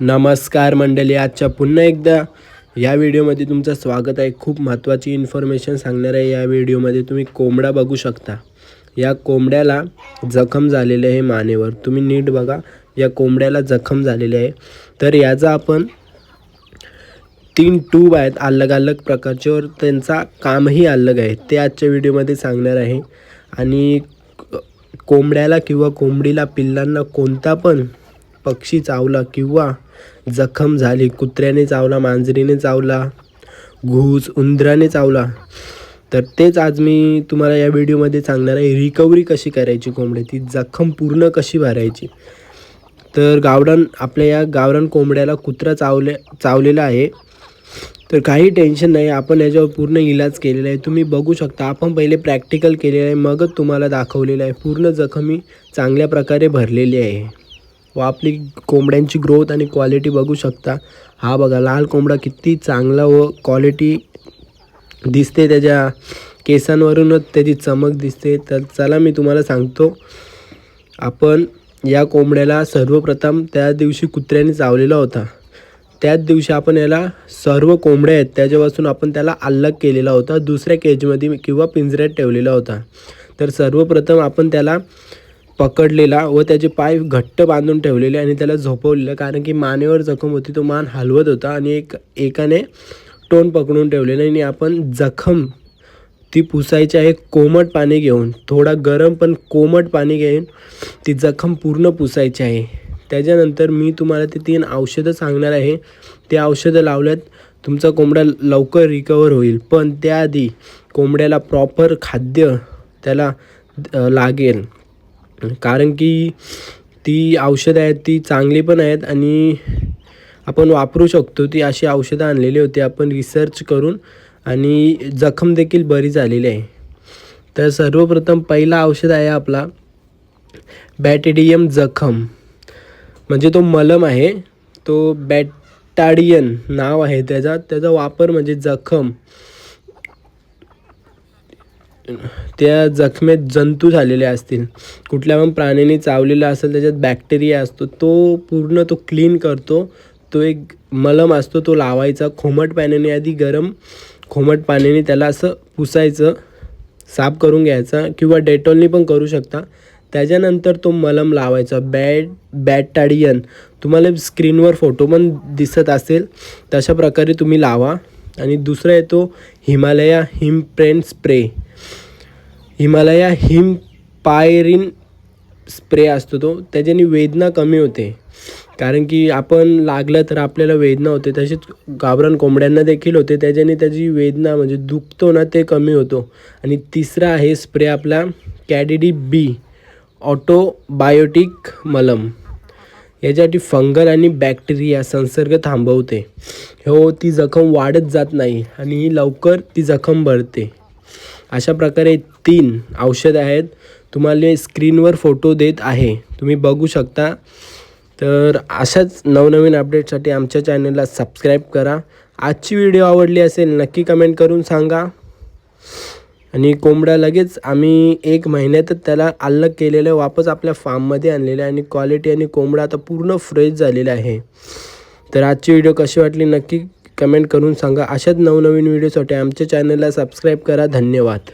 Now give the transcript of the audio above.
नमस्कार मंडळी आजच्या पुन्हा एकदा या व्हिडिओमध्ये तुमचं स्वागत आहे. खूप महत्त्वाची इन्फॉर्मेशन सांगणार आहे या व्हिडिओमध्ये. तुम्ही कोंबडा बघू शकता. या कोंबड्याला जखम झालेले आहे मानेवर. तुम्ही नीट बघा या कोंबड्याला जखम झालेली आहे. तर याचा आपण तीन ट्यूब आहेत अलग अलग प्रकारचे और त्यांचा कामही अलग आहे. ते आजच्या व्हिडिओमध्ये सांगणार आहे. आणि कोंबड्याला किंवा कोंबडीला पिल्लांना कोणता पण पक्षी चावला किंवा जखम झाली कुत्र्याने चावला मांजरीने चावला घूस उंदराने चावला. तर तेच आज मी तुम्हाला या व्हिडिओमध्ये सांगणार आहे रिकव्हरी कशी करायची कोंबड्याची जखम पूर्ण कशी भरायची? तर गावरान आपल्या या गावरान कोंबड्याला कुत्रा चावले चावलेला आहे. तर काही टेन्शन नाही आपण याच्यावर पूर्ण इलाज केलेला आहे. तुम्ही बघू शकता आपण पहिले प्रॅक्टिकल केलेलं आहे मगच तुम्हाला दाखवलेलं आहे. पूर्ण जखमी चांगल्या प्रकारे भरलेली आहे. व आपली कोंबड्यांची ग्रोथ आणि क्वालिटी बघू शकता. हा बघा लाल कोंबडा किती चांगला व क्वालिटी दिसते त्याच्या केसांवरूनच त्याची चमक दिसते. तर चला मी तुम्हाला सांगतो. आपण या कोंबड्याला सर्वप्रथम त्या दिवशी कुत्र्याने चावलेला होता. त्याच दिवशी आपण याला सर्व कोंबड्या आहेत त्याच्यापासून आपण त्याला अलग केलेला होता. दुसऱ्या केजमध्ये किंवा पिंजऱ्यात ठेवलेला होता. तर सर्वप्रथम आपण त्याला पकडलेला व त्याचे पाय घट्ट बांधून ठेवलेले आणि त्याला झोपवलेलं. कारण की मानेवर जखम होती तो मान हलवत होता आणि एक एकाने टोन पकडून ठेवलेलं आणि आपण जखम ती पुसायची आहे कोमट पाणी घेऊन. थोडा गरम पण कोमट पाणी घेऊन ती जखम पूर्ण पुसायची आहे. त्याच्यानंतर मी तुम्हाला ते तीन औषधं सांगणार आहे. ते औषधं लावल्यात तुमचा कोंबडा लवकर रिकवर होईल. पण त्याआधी कोंबड्याला प्रॉपर खाद्य त्याला लागेल. कारण की ती औषधं आहेत ती चांगली पण आहेत आणि आपण वापरू शकतो. ती अशी औषधं आणलेली होती. आपण रिसर्च करून आणि जखम देखील बरी झालेली आहे. तर सर्वप्रथम पहिला औषध आहे आपला बॅटेडियम जखम. म्हणजे तो मलम आहे. तो बॅटाडियन नाव आहे त्याचा. त्याचा वापर म्हणजे जखम. त्या जखमेत जंतू झालेले असतील. कुठल्या पण प्राण्याने चावलेला असेल त्याच्यात बॅक्टेरिया असतो तो पूर्ण तो क्लीन करतो. तो एक मलम असतो तो लावायचा. खोमट पाण्याने आधी गरम खोमट पाण्याने त्याला असं पुसायचं साफ करून घ्यायचा किंवा डेटॉलनी पण करू शकता. त्याच्यानंतर तो मलम लावायचा. बॅट बॅटाडियन. तुम्हाला स्क्रीनवर फोटो पण दिसत असेल. तशा प्रकारे तुम्ही लावा. आणि दुसरा येतो हिमालया हिमप्रेन स्प्रे. हिमालया हिम पायरिन स्प्रे असतो तो त्याच्याने वेदना कमी होते. कारण की आपण लागलं तर आपल्याला वेदना होते. तसेच गावरान कोंबड्यांना देखील होते. त्याच्याने त्याची वेदना म्हणजे दुखतो ना ते कमी होतो. आणि तिसरा आहे स्प्रे आपला कॅडिडी बी ऑटोबायोटिक मलम. याच्यासाठी फंगल आणि बॅक्टेरिया संसर्ग थांबवते. हो ती जखम वाढत जात नाही आणि लवकर ती जखम भरते. अशा प्रकारे तीन औषधं आहेत. तुम्हाला स्क्रीनवर फोटो देत आहे. तुम्ही बघू शकता. तर अशाच नवनवीन अपडेटसाठी आमच्या चॅनलला सबस्क्राईब करा. आजची व्हिडिओ आवडली असेल नक्की कमेंट करून सांगा. आणि कोंबडा लगेच आम्ही एक महिन्यातच त्याला अलग केलेलं वापस आपल्या फार्ममध्ये आणलेलं आहे. आणि क्वालिटी आणि कोंबडा आता पूर्ण फ्रेश झालेला आहे. तर आजची व्हिडिओ कशी वाटली नक्की कमेंट करून सांगा. अशाच नवनवीन व्हिडिओसाठी आमच्या चॅनलला सबस्क्राईब करा. धन्यवाद.